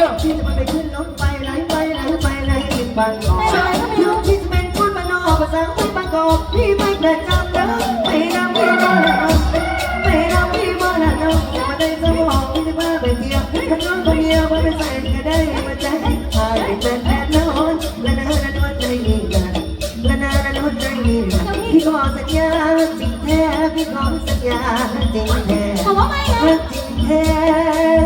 ยกที่จะไปขึ้นรถไฟไหลไปไหลไปไหลถึงบางกอกโยกที่จะเป็นคนบ้านอกภาษาคนบางกอกพี่ไม่แประจำเด้อไปนำพี่มาและน้องไปนำพี่มาแล้วมาได้สมองที่จะมาไปเที่ยวถ้าน้องคนเดียวไม่ไปใส่ก็ได้มาใจหายเป็นแอนนอนและนาละนวดใจมีกันและนาละนวดใจมีกันพี่ขอสัญญาจริงแท้พี่ขอสัญญาจริงแท้จริงแท้